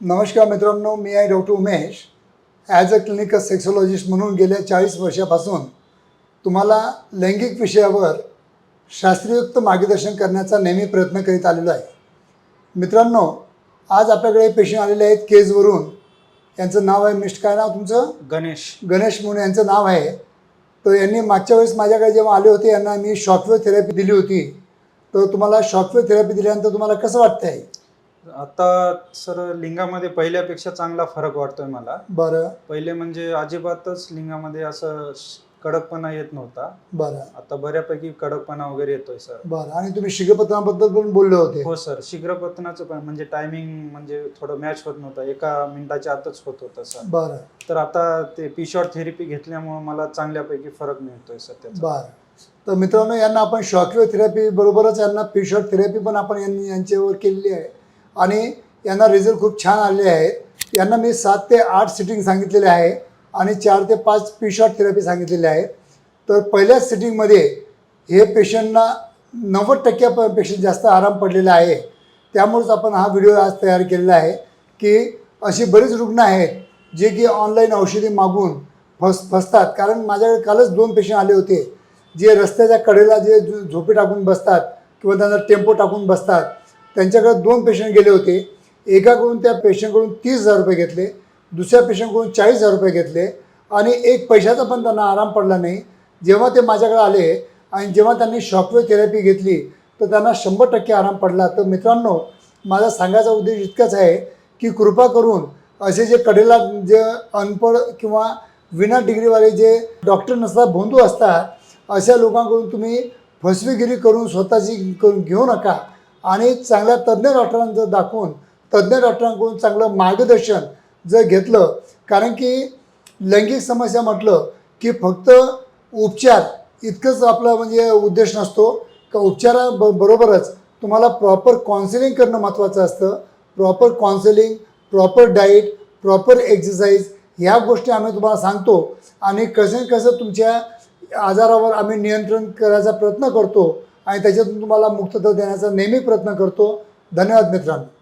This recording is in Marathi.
नमस्कार मित्रांनो मी आहे doctor Umesh. As a clinical sexologist म्हणून गेल्या चाळीस वर्षापासून तुम्हाला लैंगिक विषयावर शास्त्रीयुक्त मार्गदर्शन करण्याचा नेहमी प्रयत्न करीत आलेलो आहे. मित्रांनो आज आपल्याकडे पेशंट आलेले आहेत केजवरून यांचं नाव आहे मिस्ट काय नाव तुमचं? गणेश. गणेश म्हणून यांचं नाव आहे. तर यांनी मागच्या वेळेस माझ्याकडे जेव्हा आले होते यांना मी शॉकवेव्ह थेरपी दिली होती. तर तुम्हाला शॉकवेव्ह थेरपी दिल्यानंतर तुम्हाला कसं वाटतं आहे आता सर लिंगामध्ये पहिल्यापेक्षा चांगला फरक वाटतोय मला. बरं. पहिले म्हणजे अजिबातच लिंगामध्ये असं श- कडकपणा येत नव्हता. बरं. आता बऱ्यापैकी कडकपणा वगैरे येतोय सर. बरं. आणि तुम्ही शिगपत्राबद्दल पण बोलले होते. हो सर. शीघ्रपतनाचं पण म्हणजे टायमिंग म्हणजे थोडं मॅच होत नव्हतं. एका मिनिटाच्या आतच होत होतं सर. बरं. तर आता ते पिशॉट थेरपी घेतल्यामुळे मला चांगल्यापैकी फरक मिळतोय सर त्याचा. बरं. तर मित्रांनो यांना आपण शॉकवेव्ह थेरपी बरोबरच यांना पिशॉट थेरपी पण आपण यांनी यांच्यावर केलेली आहे. आणि यांना रिझल्ट खूप छान आलेले आहेत यांना मी सात ते आठ सिटिंग सांगितलेले आहे आणि चार ते पाच पी शॉट थेरपी सांगितलेले आहे. तर पहिल्याच सिटिंगमध्ये हे पेशंटना नव्वद टक्क्यापेक्षा जास्त आराम पडलेला आहे. त्यामुळेच आपण हा व्हिडिओ आज तयार केलेला आहे की अशी बरीच रुग्ण आहेत जे की ऑनलाईन औषधी मागून फस फसतात. कारण माझ्याकडे कालच दोन पेशंट आले होते. जे रस्त्याच्या कडेला जे झोपे टाकून बसतात किंवा त्यांना टेम्पो टाकून बसतात. त्यांच्याकडे दोन पेशंट गेले होते. एकाकडून त्या पेशंटकडून तीस हजार रुपये घेतले. दुसऱ्या पेशंटकडून चाळीस हजार रुपये घेतले. आणि एक पैशाचा पण त्यांना आराम पडला नाही. जेव्हा ते माझ्याकडे आले आणि जेव्हा त्यांनी शॉकवेव्ह थेरपी घेतली तर त्यांना शंभर टक्के आराम पडला. तर मित्रांनो माझा सांगायचा उद्देश इतकाच आहे की कृपा करून असे जे कडेला जे अनपढ किंवा विना डिग्रीवाले जे डॉक्टर नसतात भोंदू असतात अशा लोकांकडून तुम्ही फसवेगिरी करून स्वतःची करून घेऊ नका. आणि चांगल्या तज्ज्ञ डॉक्टरांचं दाखवून तज्ज्ञ डॉक्टरांकडून चांगलं मार्गदर्शन जर घेतलं कारण की लैंगिक समस्या म्हटलं की फक्त उपचार इतकंच आपला म्हणजे उद्देश नसतो. का उपचारा ब बरोबरच तुम्हाला प्रॉपर काउन्सिलिंग करणं महत्त्वाचं असतं. Proper counselling proper diet proper exercise ह्या गोष्टी आम्ही तुम्हाला सांगतो. आणि कसं कसं तुमच्या आजारावर आम्ही नियंत्रण करायचा प्रयत्न करतो. आणि त्याच्यातून तुम्हाला मुक्तता देण्याचा नेहमी प्रयत्न करतो. धन्यवाद मित्रांनो.